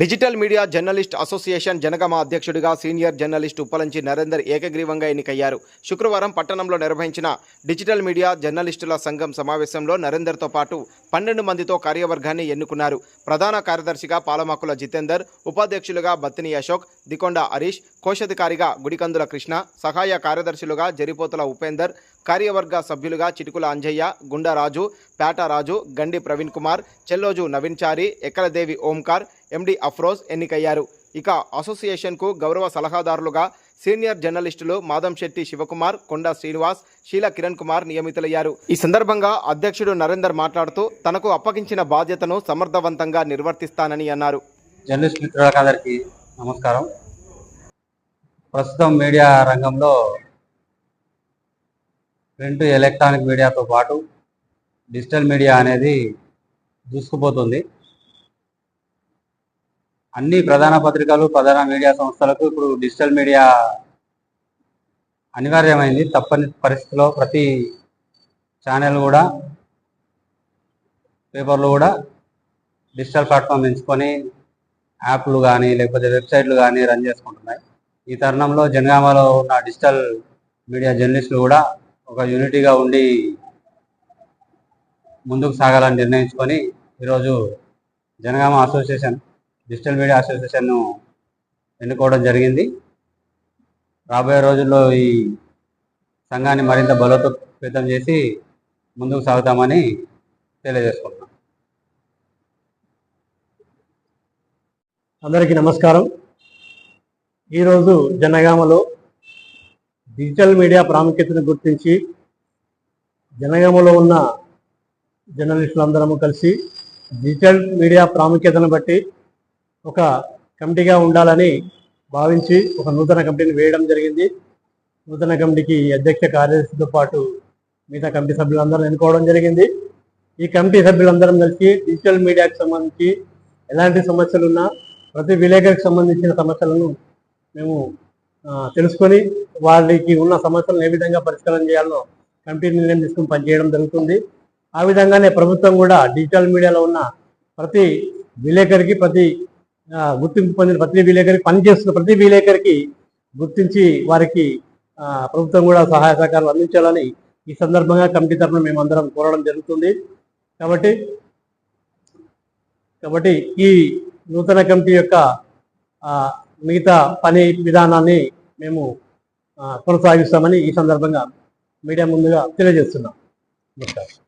Digital media journalist association Jangaon అధ్యక్షుడిగా senior journalist ఉప్పలంచి Narender ఏకగ్రీవంగా ఎన్నికయ్యారు. శుక్రవారం పట్టణంలో నిర్వహించిన డిజిటల్ మీడియా జర్నలిస్టుల సంఘం సమావేశంలో నరేందర్తో పాటు పన్నెండు మందితో కార్యవర్గాన్ని ఎన్నుకున్నారు. ప్రధాన కార్యదర్శిగా పాలమాకుల జితేందర్ ఉపాధ్యక్షులుగా బత్తిని అశోక్ దికొండ హరీష్ కోశాధికారిగా గుడికందుల కృష్ణ సహాయ కార్యదర్శులుగా జరిపోతుల ఉపేందర్ కార్యవర్గ సభ్యులుగా చిటుకుల అంజయ్య గుండారాజు పేటరాజు గండి ప్రవీణ్ కుమార్ చెల్లోజు నవీన్ చారి ఎక్కలదేవి ఓంకార్ ఎండి అఫ్రోజ్ ఎన్నికయ్యారు. ఇక అసోసియేషన్కు గౌరవ సలహాదారులుగా సీనియర్ జర్నలిస్టులు మాధంశెట్టి శివకుమార్ కొండా శ్రీనివాస్ షీల కిరణ్ కుమార్ నియమితులయ్యారు. ఈ సందర్భంగా అధ్యక్షుడు నరేందర్ మాట్లాడుతూ తనకు అప్పగించిన బాధ్యతను సమర్థవంతంగా నిర్వర్తిస్తానని అన్నారు. జర్నలిస్ట్ మిత్రులందరికీ నమస్కారం. ప్రస్తుతం మీడియా రంగంలో ప్రింట్ ఎలక్ట్రానిక్ మీడియాతో పాటు డిజిటల్ మీడియా అనేది దూసుకుపోతుంది. అన్ని ప్రధాన పత్రికలు ప్రధాన మీడియా సంస్థలకు ఇప్పుడు డిజిటల్ మీడియా అనివార్యమైంది. తప్పని పరిస్థితిలో ప్రతి ఛానల్ కూడా పేపర్లు కూడా డిజిటల్ ప్లాట్ఫామ్ ఎంచుకొని యాప్లు కానీ లేకపోతే వెబ్సైట్లు కానీ రన్ చేసుకుంటున్నాయి. ఈ తరుణంలో జనగామలో ఉన్న డిజిటల్ మీడియా జర్నలిస్టులు కూడా ఒక యూనిటీగా ఉండి ముందుకు సాగాలని నిర్ణయించుకొని ఈరోజు జనగామ అసోసియేషన్ డిజిటల్ మీడియా అసోసియేషన్ను ఎన్నుకోవడం జరిగింది. రాబోయే రోజుల్లో ఈ సంఘాన్ని మరింత బలోపేతం చేసి ముందుకు సాగుతామని తెలియజేసుకుంటున్నాం. అందరికీ నమస్కారం. ఈరోజు జనగామలో డిజిటల్ మీడియా ప్రాముఖ్యతను గుర్తించి జనగామలో ఉన్న జర్నలిస్టులందరము కలిసి డిజిటల్ మీడియా ప్రాముఖ్యతను బట్టి ఒక కమిటీగా ఉండాలని భావించి ఒక నూతన కమిటీని వేయడం జరిగింది. నూతన కమిటీకి అధ్యక్ష కార్యదర్శితో పాటు మిగతా కమిటీ సభ్యులందరూ ఎన్నుకోవడం జరిగింది. ఈ కమిటీ సభ్యులందరం కలిసి డిజిటల్ మీడియాకు సంబంధించి ఎలాంటి సమస్యలు ఉన్నా ప్రతి విలేకరికి సంబంధించిన సమస్యలను మేము తెలుసుకొని వాళ్ళకి ఉన్న సమస్యలను ఏ విధంగా పరిష్కారం చేయాలో కమిటీ నిర్ణయం తీసుకుని పనిచేయడం జరుగుతుంది. ఆ విధంగానే ప్రభుత్వం కూడా డిజిటల్ మీడియాలో ఉన్న ప్రతి విలేకరికి ప్రతి గుర్తింపు పొందిన ప్రతి విలేకరికి పనిచేస్తున్న ప్రతి విలేకరికి గుర్తించి వారికి ప్రభుత్వం కూడా సహాయ సహకారాలు అందించాలని ఈ సందర్భంగా కమిటీ తరఫున మేము అందరం కోరడం జరుగుతుంది. కాబట్టి కాబట్టి ఈ నూతన కమిటీ యొక్క మిగతా పని విధానాన్ని మేము కొనసాగిస్తామని ఈ సందర్భంగా మీడియా ముందుగా తెలియజేస్తున్నాం. నమస్కారం.